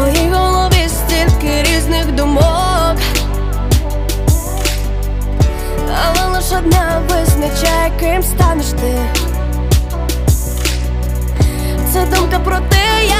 В твоїй голові стільки різних думок. Але лиш одна визначає, ким станеш ти. Це думка про те, як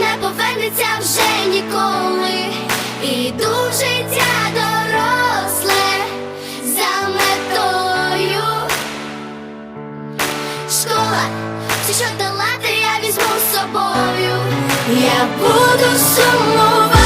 не повернеться вже ніколи. Іду в життя доросле за метою. Школа, все, що долати, я візьму з собою. Я буду сумувати